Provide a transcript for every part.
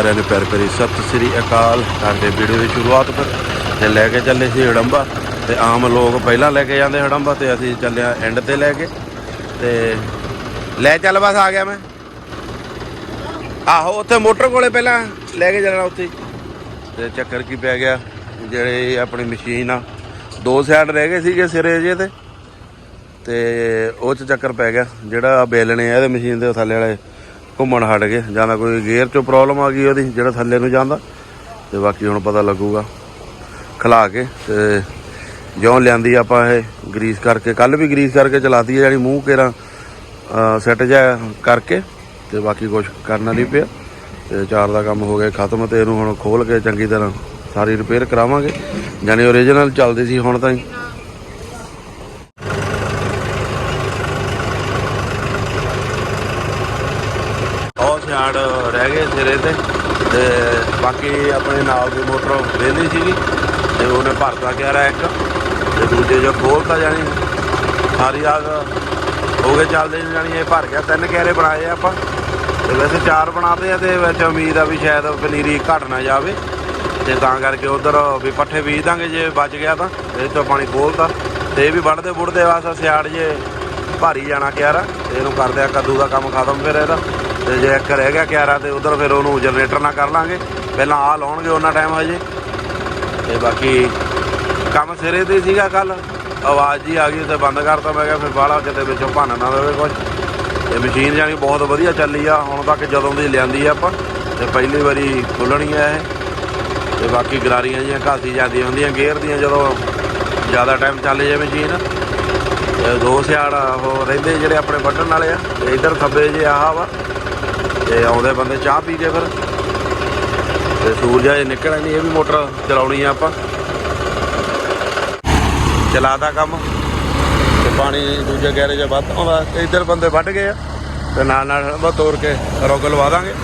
ਸਾਰਿਆਂ ਨੂੰ ਪਿਆਰ ਭਰੀ ਸਤਿ ਸ੍ਰੀ ਅਕਾਲ। ਕਰਦੇ ਵੀਡੀਓ ਦੀ ਸ਼ੁਰੂਆਤ ਫਿਰ ਤੇ ਲੈ ਕੇ ਚੱਲੇ ਸੀ ਹੜੰਬਾ ਤੇ ਆਮ ਲੋਕ ਪਹਿਲਾਂ ਲੈ ਕੇ ਜਾਂਦੇ ਹੜੰਬਾ ਤੇ ਅਸੀਂ ਚੱਲਿਆ ਐਂਡ ਤੇ ਲੈ ਕੇ। ਤੇ ਲੈ ਚੱਲ ਬਸ, ਆ ਗਿਆ ਮੈਂ। ਆਹੋ, ਉੱਥੇ ਮੋਟਰ ਕੋਲੇ ਪਹਿਲਾਂ ਲੈ ਕੇ ਜਾਣਾ ਉੱਥੇ। ਤੇ ਚੱਕਰ ਕੀ ਪੈ ਗਿਆ, ਜਿਹੜੇ ਆਪਣੀ ਮਸ਼ੀਨ ਆ, ਦੋ ਸਾਈਡ ਰਹਿ ਗਏ ਸੀਗੇ ਸਿਰੇ ਜੇ ਤੇ। ਤੇ ਉਹ ਚ ਚੱਕਰ ਪੈ ਗਿਆ, ਜਿਹੜਾ ਬੇਲਣੇ ਆ ਇਹਦੇ ਮਸ਼ੀਨ ਦੇ ਥੱਲੇ ਵਾਲੇ। ਘੁੰਮਣ ਹਟ ਗਏ। ਜਾਂ ਤਾਂ ਕੋਈ ਗੇਅਰ ਚੋਂ ਪ੍ਰੋਬਲਮ ਆ ਗਈ ਉਹਦੀ, ਜਿਹੜਾ ਥੱਲੇ ਨੂੰ ਜਾਂਦਾ। ਤੇ ਬਾਕੀ ਹੁਣ ਪਤਾ ਲੱਗੂਗਾ। ਖਲਾ ਕੇ ਤੇ ਜਿਉਂ ਲਿਆਂਦੀ ਆਪਾਂ ਇਹ ਗਰੀਸ ਕਰਕੇ। ਕੱਲ ਵੀ ਗਰੀਸ ਕਰਕੇ ਚਲਾਤੀ ਹੈ ਜਾਨੀ ਮੂੰਹ ਕੇਰਾ ਸੈੱਟ ਜਾ ਕਰਕੇ। ਤੇ ਬਾਕੀ ਕੁਝ ਕਰਨਾ ਨਹੀਂ ਪਿਆ। ਤੇ ਚਾਰ ਦਾ ਕੰਮ ਹੋ ਗਿਆ ਖਤਮ ਤੇ ਇਹਨੂੰ ਹੁਣ ਖੋਲ ਕੇ ਚੰਗੀ ਤਰ੍ਹਾਂ ਸਾਰੀ ਰਿਪੇਅਰ ਕਰਾਵਾਂਗੇ। ਜਾਨੀ ਓਰੀਜਨਲ ਚੱਲਦੀ ਸੀ, ਹੁਣ ਤਾਂ ਹੀ ਬਹੁਤ ਛਾੜ ਰਹਿ ਗਏ ਤੇ ਤੇ ਬਾਕੀ ਆਪਣੇ ਨਾਲ ਦੀ ਮੋਟਰ ਵੇਲੀ ਸੀਗੀ, ਤੇ ਉਹਨੇ ਭਰਤਾ ਗਿਆ ਇੱਕ, ਤੇ ਦੂਜੇ ਜੋ ਖੋਲਤਾ ਜਾਣੀ। ਸਾਰੀ ਆਗ ਹੋ ਗਏ ਚੱਲਦੇ ਨੂੰ ਜਾਣੀ, ਇਹ ਭਰ ਗਿਆ। ਤਿੰਨ ਕੈਰੇ ਬਣਾਏ ਆ ਆਪਾਂ। ਤੇ ਵੈਸੇ ਚਾਰ ਬਣਾਤੇ ਆ, ਤੇ ਵਿੱਚ ਉਮੀਦ ਆ ਵੀ ਸ਼ਾਇਦ ਪਨੀਰੀ ਘਟ ਨਾ ਜਾਵੇ। ਤੇ ਤਾਂ ਕਰਕੇ ਉਧਰ ਵੀ ਪੱਠੇ ਬੀਜ ਦਾਂਗੇ, ਜੇ ਬਚ ਗਿਆ ਤਾਂ। ਇਹ ਤੋਂ ਪਾਣੀ ਖੋਲਤਾ ਤੇ ਇਹ ਵੀ ਵੱਢਦੇ ਬੁੜਦੇ ਵਾਸਤੇ ਸਿਆੜ ਜੇ ਭਾਰੀ ਜਾਣਾ ਕਿਆਰਾ। ਇਹਨੂੰ ਕਰਦੇ ਆ, ਕੱਦੂ ਦਾ ਕੰਮ ਖਤਮ ਫਿਰ ਇਹਦਾ। ਤੇ ਜੇ ਇੱਕ ਰਹਿ ਗਿਆ ਕਿਆਰਾ ਤੇ ਉਧਰ ਫਿਰ ਉਹਨੂੰ ਜਨਰੇਟਰ ਨਾਲ ਕਰ ਲਾਂਗੇ। ਪਹਿਲਾਂ ਆ ਲਾਉਣਗੇ ਉਹਨਾਂ ਟਾਈਮ ਹਜੇ। ਤੇ ਬਾਕੀ ਕੰਮ ਸਿਰੇ ਤੇ ਸੀਗਾ ਕੱਲ ਆਵਾਜ਼ ਜੀ ਆ ਗਈ ਤੇ ਬੰਦ ਕਰਤਾ। ਮੈਂ ਕਿਹਾ ਫਿਰ ਬਾਹਲਾ ਕਿਤੇ ਵਿੱਚੋਂ ਭੰਨ ਨਾ ਦੇਵੇ ਕੁਝ ਤੇ ਮਸ਼ੀਨ ਜਾਨੀ ਬਹੁਤ ਵਧੀਆ ਚੱਲੀ ਆ। ਹੁਣ ਤੱਕ ਜਦੋਂ ਦੀ ਲਿਆਂਦੀ ਆ ਆਪਾਂ, ਤੇ ਪਹਿਲੀ ਵਾਰੀ ਖੁੱਲਣੀ ਆ ਇਹ। ਤੇ ਬਾਕੀ ਗਰਾਰੀਆਂ ਜੀਆਂ ਘਾਸੀ ਜਾਂਦੀਆਂ ਹੁੰਦੀਆਂ, ਗੇਅਰ ਦੀਆਂ ਜਦੋਂ ਜ਼ਿਆਦਾ ਟਾਈਮ ਚੱਲ ਜਾਵੇ ਮਸ਼ੀਨ ਤੇ ਦੋ ਸਿਆੜ ਉਹ ਰਹਿੰਦੇ ਜਿਹੜੇ ਆਪਣੇ ਵੱਢਣ ਵਾਲੇ ਆ। ਤੇ ਇਧਰ ਖੱਬੇ ਜੇ ਆਹ ਵਾ। ਤੇ ਆਉਂਦੇ ਬੰਦੇ ਚਾਹ ਪੀ ਕੇ ਫਿਰ। ਤੇ ਸੂਰਜ ਅਜੇ ਨਿਕਲਿਆ ਨਹੀਂ, ਇਹ ਵੀ ਮੋਟਰ ਚਲਾਉਣੀ ਆ ਆਪਾਂ। ਚਲਾਦਾ ਕੰਮ। ਤੇ ਪਾਣੀ ਦੂਜੇ ਗੈਰੇ 'ਚ ਵੱਧ ਆਉਂਦਾ। ਤੇ ਇੱਧਰ ਬੰਦੇ ਵੱਢ ਗਏ ਆ। ਤੇ ਨਾਲ ਨਾਲ ਬਸ ਤੋੜ ਕੇ ਰੋਗ ਲਵਾ ਦਾਂਗੇ।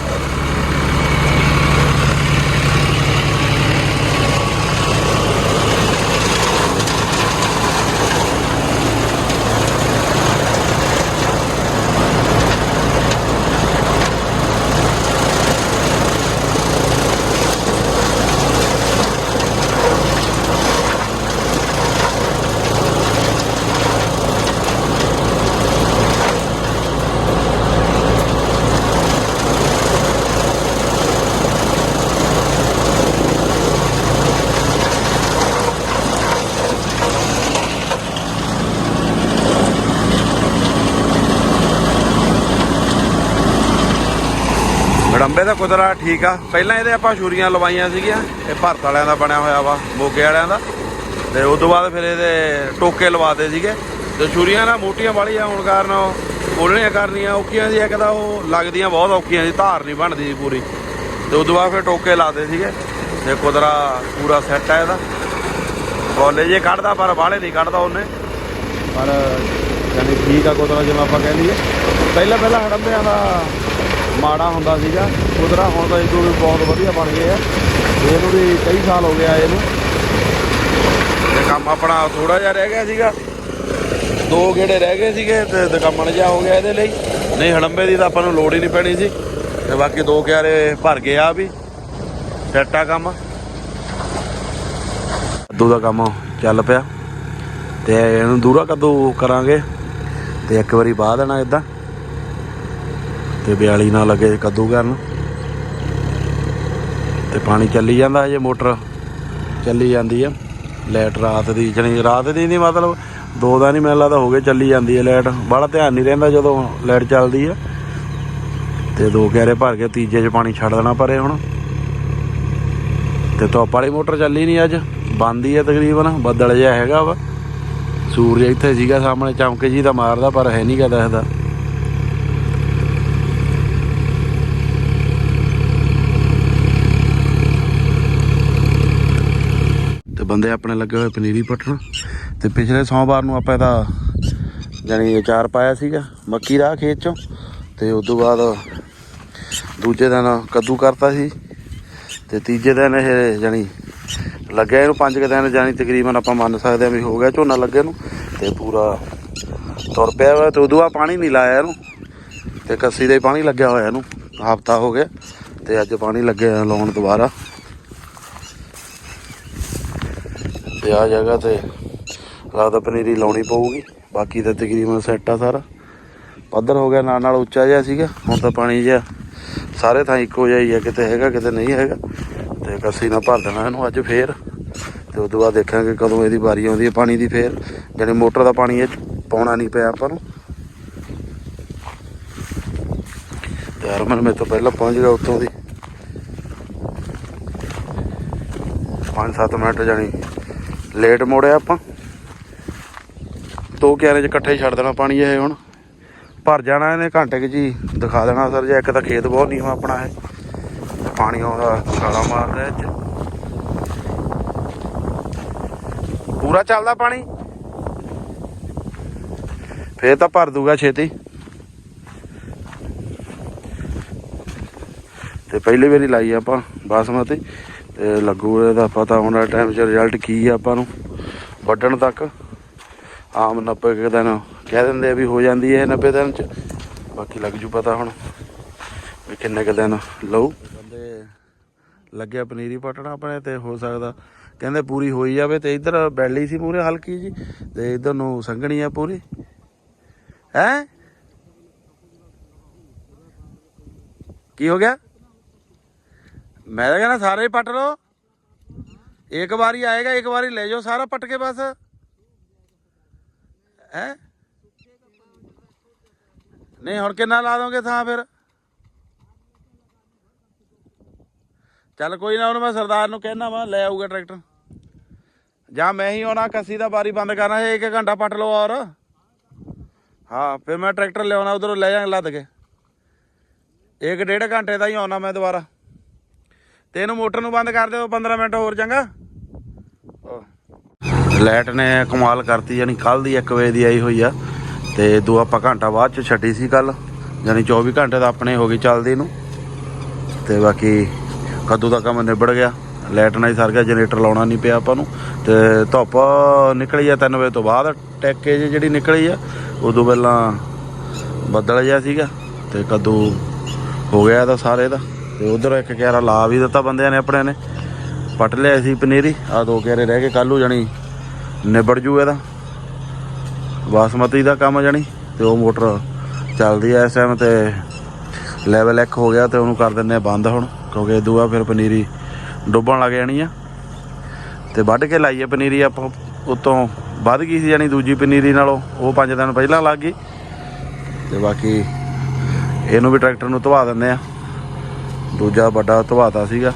ਮੜੰਬੇ ਦਾ ਕੁਦਰਾ ਠੀਕ ਆ। ਪਹਿਲਾਂ ਇਹਦੇ ਆਪਾਂ ਛੁਰੀਆਂ ਲਵਾਈਆਂ ਸੀਗੀਆਂ, ਇਹ ਭਾਰਤ ਵਾਲਿਆਂ ਦਾ ਬਣਿਆ ਹੋਇਆ ਵਾ, ਮੋਗੇ ਵਾਲਿਆਂ ਦਾ। ਤੇ ਉਸ ਤੋਂ ਬਾਅਦ ਫਿਰ ਇਹਦੇ ਟੋਕੇ ਲਵਾਦੇ ਸੀਗੇ। ਤੇ ਛੁਰੀਆਂ ਨਾ ਮੋਟੀਆਂ ਵਾਲੀਆਂ ਹੋਣ ਕਾਰਨ ਖੋਲਣੀਆਂ ਕਰਨੀਆਂ ਔਖੀਆਂ ਸੀ, ਇੱਕ ਤਾਂ ਉਹ ਲੱਗਦੀਆਂ ਬਹੁਤ ਔਖੀਆਂ ਸੀ, ਧਾਰ ਨਹੀਂ ਬਣਦੀ ਸੀ ਪੂਰੀ। ਤੇ ਉਸ ਤੋਂ ਬਾਅਦ ਫਿਰ ਟੋਕੇ ਲਾਦੇ ਸੀਗੇ, ਤੇ ਕੁਦਰਾ ਪੂਰਾ ਸੈੱਟ ਆ ਇਹਦਾ। ਕਾਲਜ ਇਹ ਕੱਢਦਾ, ਪਰ ਬਾਹਲੇ ਨਹੀਂ ਕੱਢਦਾ ਉਹਨੇ। ਪਰ ਯਾਨੀ ਠੀਕ ਆ ਕੁਦਰਾ, ਜਿਵੇਂ ਆਪਾਂ ਕਹਿ ਲਈਏ। ਪਹਿਲਾਂ ਪਹਿਲਾਂ ਹੜੰਬਿਆਂ ਦਾ ਮਾੜਾ ਹੁੰਦਾ ਸੀਗਾ। ਕੁਦਰਾ ਹੁਣ ਤਾਂ ਇਹਦੋਂ ਵੀ ਬਹੁਤ ਵਧੀਆ ਬਣ ਗਏ ਆ। ਇਹਨੂੰ ਵੀ ਕਈ ਸਾਲ ਹੋ ਗਿਆ ਇਹਨੂੰ। ਤੇ ਕੰਮ ਆਪਣਾ ਥੋੜਾ ਜਿਹਾ ਰਹਿ ਗਿਆ ਸੀਗਾ। ਦੋ ਗੇੜੇ ਰਹਿ ਗਏ ਸੀਗੇ ਤੇ ਦਕਮਣ ਜਿਹਾ ਹੋ ਗਿਆ ਇਹਦੇ ਲਈ। ਨਹੀਂ, ਹੜੰਬੇ ਦੀ ਤਾਂ ਆਪਾਂ ਨੂੰ ਲੋੜ ਹੀ ਨਹੀਂ ਪੈਣੀ ਸੀ। ਤੇ ਬਾਕੀ ਦੋ ਕਿਆਰੇ ਭਰ ਗਏ ਆ ਵੀ। ਸੈੱਟ ਆ ਕੰਮ। ਕੱਦੂ ਦਾ ਕੰਮ ਚੱਲ ਪਿਆ। ਤੇ ਇਹਨੂੰ ਦੂਰਾ ਕੱਦੂ ਕਰਾਂਗੇ। ਤੇ ਇੱਕ ਵਾਰੀ ਬਾਅਦ ਦੇਣਾ ਇਦਾਂ ਤੇ 42 ਨਾਲ ਲੱਗੇ ਕੱਦੂ ਕਰਨ। ਤੇ ਪਾਣੀ ਚੱਲੀ ਜਾਂਦਾ ਹਜੇ, ਮੋਟਰ ਚੱਲੀ ਜਾਂਦੀ ਆ। ਲਾਈਟ ਰਾਤ ਦੀ, ਜਣੀ ਰਾਤ ਦੀ ਨਹੀਂ, ਮਤਲਬ ਦੋ ਦਾ ਨਹੀਂ ਮੈਨੂੰ ਲੱਗਦਾ ਹੋ ਗਏ, ਚੱਲੀ ਜਾਂਦੀ ਹੈ ਲਾਈਟ। ਬੜਾ ਧਿਆਨ ਨਹੀਂ ਰਹਿੰਦਾ ਜਦੋਂ ਲਾਈਟ ਚੱਲਦੀ ਆ। ਤੇ ਦੋ ਕਿਆਰੇ ਭਰ ਕੇ ਤੀਜੇ 'ਚ ਪਾਣੀ ਛੱਡ ਦੇਣਾ ਪਰੇ ਹੁਣ। ਤੇ ਧੁੱਪ ਵਾਲੀ ਮੋਟਰ ਚੱਲੀ ਨਹੀਂ ਅੱਜ। ਬੰਦ ਹੀ ਹੈ ਤਕਰੀਬਨ, ਬੱਦਲ ਜਿਹਾ ਹੈਗਾ ਵਾ। ਸੂਰਜ ਇੱਥੇ ਸੀਗਾ ਸਾਹਮਣੇ ਚਮਕੇ ਜੀ ਦਾ ਮਾਰਦਾ, ਪਰ ਹੈ ਨਹੀਂ ਗਾ ਦੱਸਦਾ ਬੰਦੇ ਆਪਣੇ ਲੱਗੇ ਹੋਏ ਪਨੀਰੀ ਪੱਟਣ। ਤੇ ਪਿਛਲੇ ਸੋਮਵਾਰ ਨੂੰ ਆਪਾਂ ਇਹਦਾ ਜਾਨੀ ਅਚਾਰ ਪਾਇਆ ਸੀਗਾ, ਮੱਕੀ ਦਾ ਖੇਤ ਚੋਂ। ਤੇ ਉਸ ਤੋਂ ਬਾਅਦ ਦੂਜੇ ਦਿਨ ਕੱਦੂ ਕਰਤਾ ਸੀ। ਤੇ ਤੀਜੇ ਦਿਨ ਇਹ ਜਾਨੀ ਲੱਗਿਆ ਇਹਨੂੰ ਪੰਜ ਕੁ ਦਿਨ ਜਾਨੀ ਤਕਰੀਬਨ ਆਪਾਂ ਮੰਨ ਸਕਦੇ ਹਾਂ ਵੀ ਹੋ ਗਿਆ ਝੋਨਾ ਲੱਗੇ ਨੂੰ। ਤੇ ਪੂਰਾ ਤੁਰ ਪਿਆ ਵਾ ਤੇ ਉਦੋਂ ਆ ਪਾਣੀ ਨਹੀਂ ਲਾਇਆ ਇਹਨੂੰ। ਤੇ ਕੱਸੀ ਦਾ ਹੀ ਪਾਣੀ ਲੱਗਿਆ ਹੋਇਆ ਇਹਨੂੰ। ਹਫਤਾ ਹੋ ਗਿਆ ਤੇ ਅੱਜ ਪਾਣੀ ਲੱਗਿਆ ਲਾਉਣ ਦੁਬਾਰਾ। ਤੇ ਆ ਜਗ੍ਹਾ ਤੇ ਲੱਗਦਾ ਪਨੀਰੀ ਲਾਉਣੀ ਪਊਗੀ। ਬਾਕੀ ਤਾਂ ਤਕਰੀਬਨ ਸੈੱਟ ਆ ਸਾਰਾ। ਪੱਧਰ ਹੋ ਗਿਆ ਨਾਲ ਨਾਲ ਉੱਚਾ ਜਿਹਾ ਸੀਗਾ, ਹੁਣ ਤਾਂ ਪਾਣੀ ਜਿਹਾ ਸਾਰੇ ਥਾਂ ਇੱਕੋ ਜਿਹਾ ਹੀ ਆ, ਕਿਤੇ ਹੈਗਾ, ਕਿਤੇ ਨਹੀਂ ਹੈਗਾ। ਤੇ ਕੱਸੀ ਨਾਲ ਭਰ ਦੇਣਾ ਇਹਨੂੰ ਅੱਜ ਫੇਰ। ਤੇ ਉਸ ਤੋਂ ਬਾਅਦ ਦੇਖਾਂਗੇ ਕਦੋਂ ਇਹਦੀ ਵਾਰੀ ਆਉਂਦੀ ਹੈ ਪਾਣੀ ਦੀ ਫੇਰ। ਜਾਣੀ ਮੋਟਰ ਦਾ ਪਾਣੀ ਇਹ ਪਾਉਣਾ ਨਹੀਂ ਪਿਆ ਆਪਾਂ ਨੂੰ। ਤੇ ਹਰਮਨ ਮੇਰੇ ਤੋਂ ਪਹਿਲਾਂ ਪਹੁੰਚ ਗਿਆ ਉੱਥੋਂ ਦੀ। 5-7 ਮਿੰਟ ਜਾਣੀ ਲੇਟ ਮੋੜਿਆ ਆਪਾਂ। ਦੋ ਕਿਆਰੇ 'ਚ ਇਕੱਠੇ ਹੀ ਛੱਡ ਦੇਣਾ ਪਾਣੀ ਇਹ ਹੁਣ। ਭਰ ਜਾਣਾ ਇਹਨੇ ਘੰਟੇ 'ਚ ਜੀ ਦਿਖਾ ਦੇਣਾ ਸਰ ਜੇ ਇੱਕ ਤਾਂ ਖੇਤ ਬਹੁਤ ਨਹੀਂ ਆਪਣਾ ਹੈ ਪਾਣੀ ਆਉਂਦਾ, ਛਾਲਾ ਮਾਰ ਰਿਹਾ ਇਹ ਪੂਰਾ ਚੱਲਦਾ ਪਾਣੀ? ਫੇਰ ਤਾਂ ਭਰ ਦੂਗਾ ਛੇਤੀ। ਤੇ ਪਹਿਲੀ ਵਾਰੀ ਲਾਈ ਆਪਾਂ ਬਾਸਮਤੀ। ਤੇ ਲੱਗੂ ਇਹਦਾ ਪਤਾ ਹੋਣਾ ਟਾਈਮ 'ਚ ਰਿਜ਼ਲਟ ਕੀ ਆ ਆਪਾਂ ਨੂੰ। ਵੱਢਣ ਤੱਕ। ਆਮ 90 ਕੁ ਦਿਨ ਕਹਿ ਦਿੰਦੇ ਆ ਵੀ ਹੋ ਜਾਂਦੀ ਹੈ 90 ਦਿਨ 'ਚ। ਬਾਕੀ ਲੱਗ ਜੂ ਪਤਾ ਹੁਣ ਵੀ ਕਿੰਨੇ ਕੁ ਦਿਨ ਲਊ। ਬੰਦੇ ਲੱਗਿਆ ਪਨੀਰੀ ਪਟਣਾ ਆਪਣੇ ਤੇ ਹੋ ਸਕਦਾ। ਕਹਿੰਦੇ ਪੂਰੀ ਹੋਈ ਜਾਵੇ ਤੇ ਇੱਧਰ ਬੈਲੀ ਸੀ ਪੂਰੇ ਹਲਕੀ ਜੀ ਤੇ ਇੱਧਰ ਨੂੰ ਸੰਘਣੀ ਆ ਪੂਰੀ। ਹੈ? ਕੀ ਹੋ ਗਿਆ? ਮੈਂ ਤਾਂ ਕਹਿੰਦਾ ਸਾਰੇ ਹੀ ਪੱਟ ਲਓ। ਇੱਕ ਵਾਰੀ ਆਏਗਾ, ਇੱਕ ਵਾਰੀ ਲੈ ਜਾਓ ਸਾਰਾ ਪੱਟ ਕੇ ਬਸ। ਹੈ? ਨਹੀਂ, ਹੁਣ ਕਿੰਨਾ ਲਾ ਦੋਗੇ ਥਾਂ ਫਿਰ? ਚੱਲ ਕੋਈ ਨਾ, ਉਹਨੂੰ ਮੈਂ ਸਰਦਾਰ ਨੂੰ ਕਹਿਣਾ ਵਾ, ਲੈ ਆਊਗਾ ਟਰੈਕਟਰ। ਜਾਂ ਮੈਂ ਹੀ ਆਉਣਾ, ਕੱਸੀ ਦਾ ਬਾਰੀ ਬੰਦ ਕਰਨਾ ਹੈ ਇੱਕ ਘੰਟਾ ਪੱਟ ਲਓ ਔਰ। ਹਾਂ, ਫਿਰ ਮੈਂ ਟਰੈਕਟਰ ਲਿਆਉਣਾ, ਉਧਰੋਂ ਲੈ ਜਾਾਂਗੇ ਲੱਦ ਕੇ। ਇੱਕ ਡੇਢ ਘੰਟੇ ਦਾ ਹੀ ਆਉਣਾ ਮੈਂ ਦੁਬਾਰਾ। ਤੇ ਇਹਨੂੰ ਮੋਟਰ ਨੂੰ ਬੰਦ ਕਰ ਦਿਓ 15 ਮਿੰਟ ਹੋਰ ਚੰਗਾ। ਲਾਈਟ ਨੇ ਕਮਾਲ ਕਰਤੀ, ਯਾਨੀ ਕੱਲ ਦੀ 1 ਵਜੇ ਦੀ ਆਈ ਹੋਈ ਆ। ਤੇ ਦੋ ਆਪਾਂ ਘੰਟਾ ਬਾਅਦ ਚ ਛੱਡੀ ਸੀ ਕੱਲ ਯਾਨੀ 24 ਘੰਟੇ ਦਾ ਆਪਣੇ ਹੋ ਗਈ ਚੱਲਦੀ ਨੂੰ ਤੇ ਬਾਕੀ ਕੱਦੂ ਦਾ ਕੰਮ ਨਿਬੜ ਗਿਆ। ਲਾਈਟ ਨਾਲ ਹੀ ਸਰ ਗਿਆ, ਜਨਰੇਟਰ ਲਾਉਣਾ ਨਹੀਂ ਪਿਆ ਆਪਾਂ ਨੂੰ। ਤੇ ਧੁੱਪ ਨਿਕਲੀ ਆ 3 ਵਜੇ ਤੋਂ ਬਾਅਦ, ਟੈਕੇ ਜਿਹੀ ਜਿਹੜੀ ਨਿਕਲੀ ਆ, ਉਦੋਂ ਪਹਿਲਾਂ ਬੱਦਲ ਜਿਹਾ ਸੀਗਾ। ਤੇ ਕੱਦੂ ਹੋ ਗਿਆ ਤਾਂ ਸਾਰੇ ਦਾ। ਤੇ ਉਧਰ ਇੱਕ ਕਿਆਰਾ ਲਾ ਵੀ ਦਿੱਤਾ ਬੰਦਿਆਂ ਨੇ ਆਪਣੇ ਨੇ। ਪੱਟ ਲਿਆ ਸੀ ਪਨੀਰੀ ਆ ਦੋ ਕਿਆਰੇ ਰਹਿ ਗਏ ਕੱਲੂ ਜਾਣੀ ਨਿਬੜ ਜੂ ਇਹਦਾ। ਬਾਸਮਤੀ ਦਾ ਕੰਮ ਜਾਣੀ ਤੇ ਉਹ ਮੋਟਰ ਚੱਲਦੀ ਐ ਇਸ ਟਾਈਮ ਤੇ ਲੈਵਲ 1 ਹੋ ਗਿਆ ਤੇ ਉਹਨੂੰ ਕਰ ਦਿੰਦੇ ਆ ਬੰਦ ਹੁਣ, ਕਿਉਂਕਿ ਦੂਆ ਫਿਰ ਪਨੀਰੀ ਡੁੱਬਣ ਲੱਗ ਜਾਣੀ ਆ। ਤੇ ਵੱਢ ਕੇ ਲਾਈਏ ਪਨੀਰੀ ਆਪਾਂ, ਉਤੋਂ ਵੱਧ ਗਈ ਸੀ ਜਾਣੀ ਦੂਜੀ ਪਨੀਰੀ ਨਾਲੋਂ, ਉਹ 5 ਦਿਨ ਪਹਿਲਾਂ ਲੱਗ ਗਈ। ਤੇ ਬਾਕੀ ਇਹਨੂੰ ਵੀ ਟਰੈਕਟਰ ਨੂੰ ਧਵਾ ਦਿੰਦੇ ਆ। ਦੂਜਾ ਵੱਡਾ ਧਵਾਤਾ ਸੀਗਾ।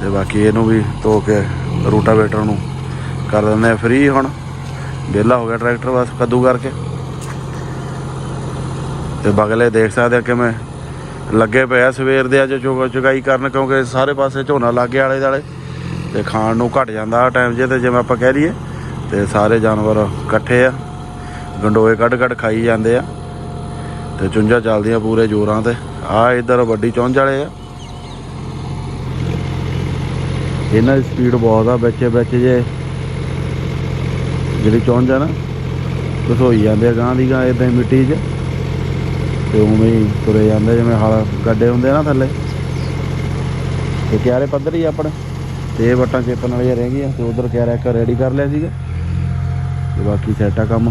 ਤੇ ਬਾਕੀ ਇਹਨੂੰ ਵੀ ਧੋ ਕੇ ਰੂਟਾਵੇਟਰ ਨੂੰ ਕਰ ਦਿੰਦੇ ਆ ਫ੍ਰੀ ਹੁਣ। ਵਿਹਲਾ ਹੋ ਗਿਆ ਟਰੈਕਟਰ ਬਸ ਕੱਦੂ ਕਰਕੇ। ਤੇ ਬਗਲੇ ਦੇਖ ਸਕਦੇ ਆ ਕਿਵੇਂ ਲੱਗੇ ਪਏ ਆ ਸਵੇਰ ਦੇ ਅੱਜ ਚੁਗ ਚੁਗਾਈ ਕਰਨ ਕਿਉਂਕਿ ਸਾਰੇ ਪਾਸੇ ਝੋਨਾ ਲੱਗੇ ਆਲੇ ਦਾਲੇ। ਤੇ ਖਾਣ ਨੂੰ ਘਟ ਜਾਂਦਾ ਟਾਈਮ ਜੇ ਤੇ ਜਿਵੇਂ ਆਪਾਂ ਕਹਿ ਲਈਏ। ਤੇ ਸਾਰੇ ਜਾਨਵਰ ਇਕੱਠੇ ਆ। ਗੰਡੋਏ ਕੱਢ ਕੱਢ ਖਾਈ ਜਾਂਦੇ ਆ। ਤੇ ਚੁੰਝਾ ਚੱਲਦੀਆਂ ਪੂਰੇ ਜ਼ੋਰਾਂ ਤੇ। ਆ ਇਧਰ ਵੱਡੀ ਚੁੰਝ ਵਾਲੇ ਆ। ਇਹਨਾਂ ਦੀ ਸਪੀਡ ਬਹੁਤ ਆ, ਵਿੱਚ ਵਿੱਚ ਜੇ ਜਿਹੜੀ ਚੁੰਝ ਆ ਨਾ ਘਸੋਈ ਜਾਂਦੇ ਆ ਗਾਂ ਦੀ ਗਾਂ ਇਦਾਂ ਮਿੱਟੀ 'ਚ। ਤੇ ਉਵੇਂ ਹੀ ਤੁਰੇ ਜਾਂਦੇ ਜਿਵੇਂ ਹਲ ਗੱਡੇ ਹੁੰਦੇ ਆ ਨਾ ਥੱਲੇ। ਤੇ ਕਿਆਰੇ ਪੱਧਰ ਹੀ ਆ ਆਪਣੇ? ਤੇ ਇਹ ਵੱਟਾਂ ਚੇਪਣ ਵਾਲੀਆਂ ਰਹਿ ਗਈਆਂ, ਤੇ ਉਧਰ ਕਿਆਰਾ ਇੱਕ ਰੈਡੀ ਕਰ ਲਿਆ ਸੀਗਾ। ਤੇ ਬਾਕੀ ਸੈਟਾ ਕੰਮ।